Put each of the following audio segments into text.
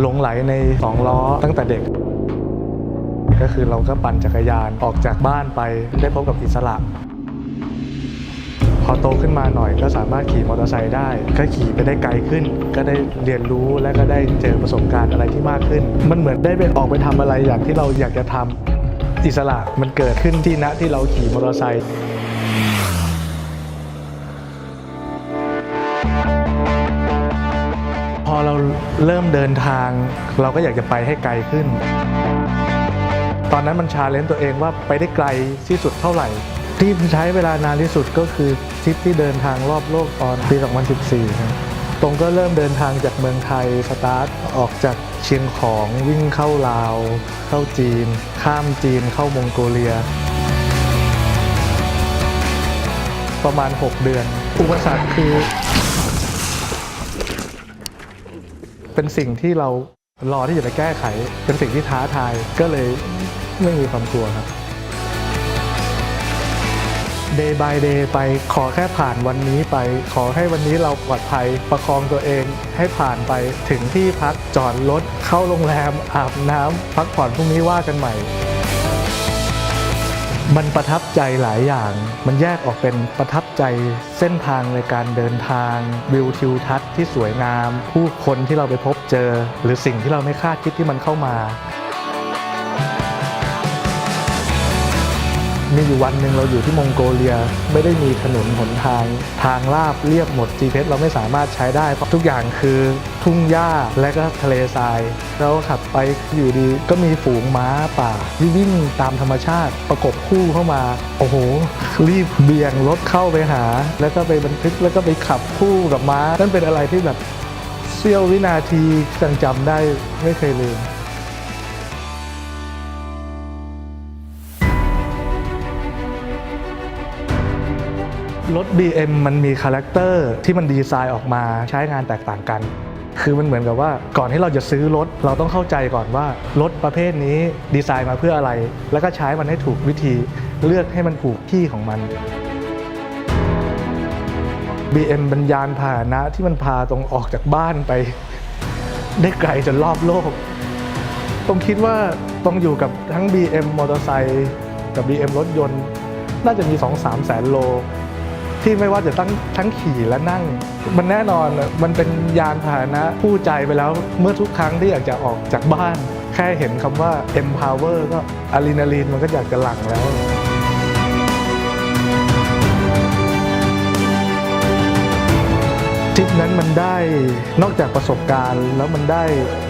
หลงไหลในสองล้อตั้งแต่เด็ก ก็คือเราก็ปั่นจักรยานออกจากบ้านไปได้พบกับอิสระ พอโตขึ้นมาหน่อยก็สามารถขี่มอเตอร์ไซค์ได้ ก็ขี่ไปได้ไกลขึ้น ก็ได้เรียนรู้และก็ได้เจอประสบการณ์อะไรที่มากขึ้น มันเหมือนได้ไปออกไปทำอะไรอย่างที่เราอยากจะทำอิสระมันเกิดขึ้นที่ณที่เราขี่มอเตอร์ไซค์ อเราเริ่มเดินทาง เราก็อยากจะไปให้ไกลขึ้น ตอนนั้นมันชาเลนจ์ตัวเองว่าไปได้ไกลที่สุดเท่าไหร่ ที่ใช้เวลานานที่สุดก็คือทริปที่เดินทางรอบโลกตอนปี 2014ครับตรงก็เริ่มเดินทางจากเมืองไทยสตาร์ทออกจากเชียงของวิ่งเข้าลาว เข้าจีน ข้ามจีนเข้ามองโกเลีย ประมาณ 6 เดือน อุปสรรคคือ เป็นสิ่งที่เรารอที่จะไปแก้ไข เป็นสิ่งที่ท้าทายก็เลยไม่มีความกลัวครับ day by day ไปขอแค่ผ่านวันนี้ไป ขอให้วันนี้เราปลอดภัยประคองตัวเองให้ผ่านไปถึงที่พักจอดรถเข้าโรงแรมอาบน้ำพักผ่อนพรุ่งนี้ว่ากันใหม่ มันประทับใจหลายอย่าง มันแยกออกเป็นประทับใจเส้นทางในการเดินทาง วิวทิวทัศน์ที่สวยงาม ผู้คนที่เราไปพบเจอ หรือสิ่งที่เราไม่คาดคิดที่มันเข้ามา มีอยู่วันหนึ่งเราอยู่ที่มองโกเลีย ไม่ได้มีถนนหนทาง ทางลาบเรียบหมด GPS เราไม่สามารถใช้ได้ เพราะทุกอย่างคือทุ่งหญ้าและก็ทะเลทรายเราขับไปอยู่ดีก็มีฝูงม้าป่าวิ่งตามธรรมชาติประกบคู่เข้ามา โอ้โห รีบเบี่ยงรถเข้าไปหา แล้วก็ไปบันทึกแล้วก็ไปขับคู่กับม้านั่นเป็นอะไรที่แบบเสี้ยววินาทียังจำได้ไม่เคยลืม รถ BM มันมีคาแรคเตอร์ที่มันดีไซน์ออกมาใช้งานแตกต่างกัน คือมันเหมือนกับว่าก่อนที่เราจะซื้อรถ เราต้องเข้าใจก่อนว่า รถประเภทนี้ดีไซน์มาเพื่ออะไร แล้วก็ใช้มันให้ถูกวิธีเลือกให้มันถูกที่ของมัน BM เป็นยานพาหนะที่มันพาตรงออกจากบ้านไป ได้ไกลจนรอบโลกต้องคิดว่าต้องอยู่กับทั้ง BM มอเตอร์ไซค์กับ BM รถยนต์ น่าจะมี 2-3 แสนโล ที่ไม่ว่าจะตั้งทั้งขี่และนั่ง มันแน่นอนมันเป็นยานพาหนะผู้ใจไปแล้วเมื่อทุกครั้งที่อยากจะออกจากบ้าน แค่เห็นคำว่า empower ก็อะดรีนาลีนมันก็อยากจะหลั่งแล้ว มันได้นอกจากประสบการณ์ แล้วมันได้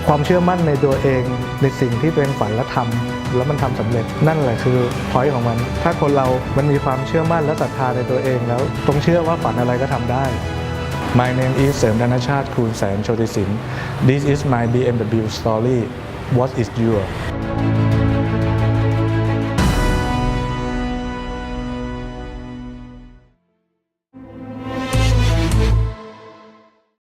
ความเชื่อมั่นในตัวเอง ในสิ่งที่ตัวเองฝันและทำแล้วมันทำสำเร็จนั่นแหละคือพอยต์ของมัน ถ้าคนเรามันมีความเชื่อมั่นและศรัทธาในตัวเองแล้วต้องเชื่อว่าฝันอะไรก็ทำได้ My name is เสริมธนชาติคูณแสนโชติสิน This is my BMW story What is your